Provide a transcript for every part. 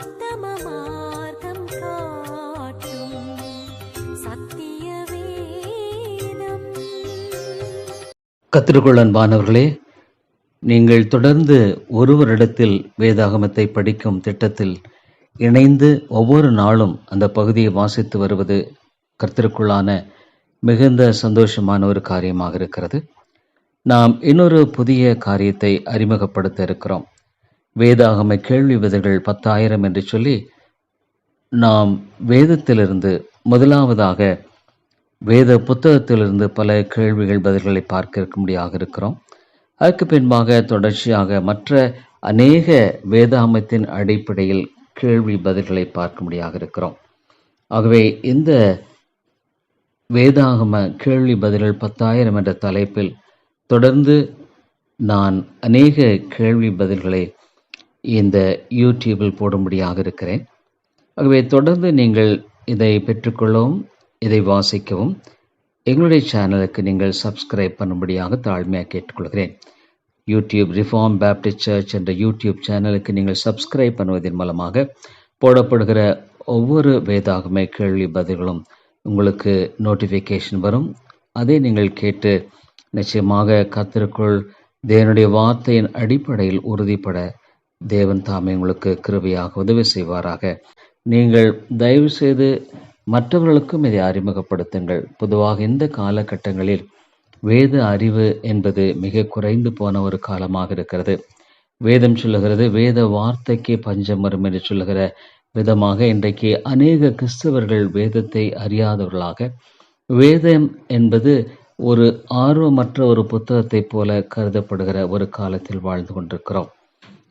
உத்தம நீங்கள் தொடர்ந்து ஒருவரிடத்தில் வேதாகமத்தை படிக்கும் திட்டத்தில் இணைந்து ஒவ்வொரு நாளும் அந்த பகுதியை வாசித்து வருவது கருத்திற்குள்ளான மிகுந்த சந்தோஷமான ஒரு காரியமாக இருக்கிறது. நாம் இன்னொரு புதிய காரியத்தை அறிமுகப்படுத்த இருக்கிறோம். வேதாகம கேள்வி விதைகள் பத்தாயிரம் என்று சொல்லி நாம் வேதத்திலிருந்து முதலாவதாக வேத புத்தகத்திலிருந்து பல கேள்விகள் பதில்களை பார்க்க இருக்கும்படியாக இருக்கிறோம். அதற்கு பின்பாக தொடர்ச்சியாக மற்ற அநேக வேதாகமத்தின் அடிப்படையில் கேள்வி பதில்களை பார்க்கும்படியாக இருக்கிறோம். ஆகவே இந்த வேதாகம கேள்வி பதில்கள் பத்தாயிரம் என்ற தலைப்பில் தொடர்ந்து நான் அநேக கேள்வி பதில்களை இந்த யூடியூபில் போடும்படியாக இருக்கிறேன். ஆகவே தொடர்ந்து நீங்கள் இதை பெற்றுக்கொள்ளவும் இதை வாசிக்கவும் எங்களுடைய சேனலுக்கு நீங்கள் சப்ஸ்கிரைப் பண்ணும்படியாக தாழ்மையாக கேட்டுக்கொள்கிறேன். யூடியூப் ரிஃபார்ம் பேப்டிஸ்ட் சர்ச் என்ற யூடியூப் சேனலுக்கு நீங்கள் சப்ஸ்கிரைப் பண்ணுவதன் மூலமாக போடப்படுகிற ஒவ்வொரு வேதாகமே கேள்வி பதில்களும் உங்களுக்கு நோட்டிஃபிகேஷன் வரும். அதை நீங்கள் கேட்டு நிச்சயமாக கத்திற்குள் தேவனுடைய வார்த்தையின் அடிப்படையில் உறுதிப்பட தேவன் தாமே உங்களுக்கு கிருபையாக உதவி செய்வாராக. நீங்கள் தயவு செய்து மற்றவர்களுக்கும் இதை அறிமுகப்படுத்துங்கள். பொதுவாக இந்த காலகட்டங்களில் வேத அறிவு என்பது மிக குறைந்து போன ஒரு காலமாக இருக்கிறது. வேதம் சொல்லுகிறது வேத வார்த்தைக்கு பஞ்சம் வரும் என்று சொல்லுகிற விதமாக இன்றைக்கு அநேக கிறிஸ்தவர்கள் வேதத்தை அறியாதவர்களாக வேதம் என்பது ஒரு ஆர்வமற்ற ஒரு புத்தகத்தைப் போல கருதப்படுகிற ஒரு காலத்தில் வாழ்ந்து கொண்டிருக்கிறோம்.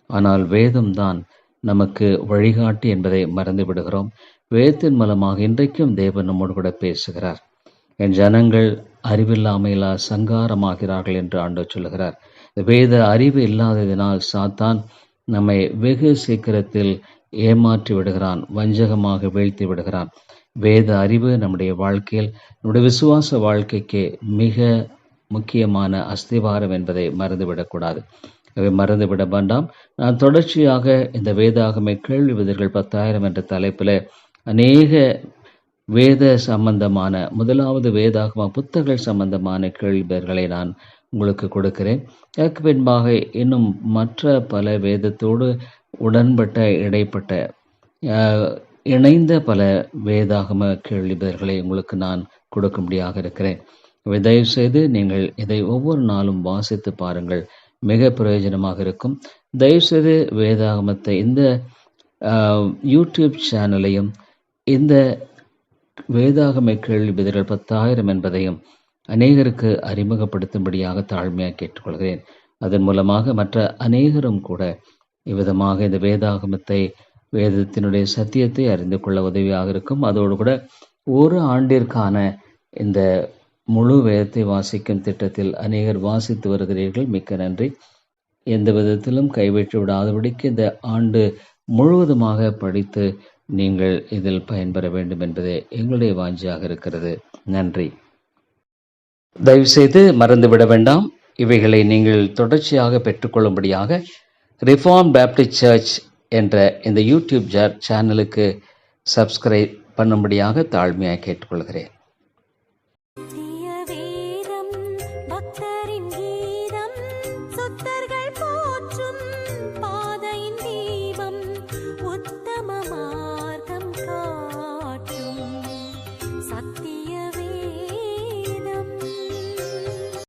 ஆனால் வேதம்தான் நமக்கு வழிகாட்டி என்பதை மறந்து விடுகிறோம். வேதத்தின் மூலமாக இன்றைக்கும் தேவன் நம்மோடு கூட பேசுகிறார். என் ஜனங்கள் அறிவில்லாமையிலா சங்காரமாகிறார்கள் என்று ஆண்டு சொல்லுகிறார். வேத அறிவு இல்லாததினால் சாத்தான் நம்மை வெகு சீக்கிரத்தில் ஏமாற்றி விடுகிறான் வஞ்சகமாக வீழ்த்தி விடுகிறான். வேத அறிவு நம்முடைய வாழ்க்கையில் நம்முடைய விசுவாச வாழ்க்கைக்கு மிக முக்கியமான அஸ்திவாரம் என்பதை மறந்துவிடக்கூடாது. அவை மறந்துவிட வேண்டாம். நான் தொடர்ச்சியாக இந்த வேதாகமை கேள்வி விதர்கள் பத்தாயிரம் என்ற தலைப்பில் அநேக வேத சம்பந்தமான முதலாவது வேதாகம புத்தகங்கள் சம்பந்தமான கேள்விகளை நான் உங்களுக்கு கொடுக்கிறேன். அதற்கு பின்பாக இன்னும் மற்ற பல வேதத்தோடு உடன்பட்ட இடைப்பட்ட இணைந்த பல வேதாகம கேள்விகளை உங்களுக்கு நான் கொடுக்கும்படியாக இருக்கிறேன். தயவு செய்து நீங்கள் இதை ஒவ்வொரு நாளும் வாசித்து பாருங்கள். மிக பிரயோஜனமாக இருக்கும். தயவுசெய்து வேதாகமத்தை இந்த யூடியூப் சேனலையும் இந்த வேதாகம கேள்வி பதில்கள் பத்தாயிரம் என்பதையும் அநேகருக்கு அறிமுகப்படுத்தும்படியாக தாழ்மையாக கேட்டுக்கொள்கிறேன். அதன் மூலமாக மற்ற அநேகரும் கூட இவ்விதமாக இந்த வேதாகமத்தை வேதத்தினுடைய சத்தியத்தை அறிந்து கொள்ள உதவியாக இருக்கும். அதோடு கூட ஒரு ஆண்டிற்கான இந்த முழு வேதத்தை வாசிக்கும் திட்டத்தில் அநேகர் வாசித்து வருகிறீர்கள். மிக்க நன்றி. எந்த விதத்திலும் கைவிட்டு விடாதபடிக்கு இந்த ஆண்டு முழுவதுமாக படித்து நீங்கள் இதில் பயன்பெற வேண்டும் என்பதே எங்களுடைய வாஞ்சியாக இருக்கிறது. நன்றி. தயவுசெய்து மறந்துவிட வேண்டாம். இவைகளை நீங்கள் தொடர்ச்சியாக பெற்றுக்கொள்ளும்படியாக ரிஃபார்ம் பேப்டிஸ்ட் சர்ச் என்ற இந்த யூடியூப் சேனலுக்கு சப்ஸ்கிரைப் பண்ணும்படியாக தாழ்மையாக கேட்டுக்கொள்கிறேன். சித்தரின் கீதம் சொத்தர்கள் போற்றும் பாதையின் தீபம் உத்தமமா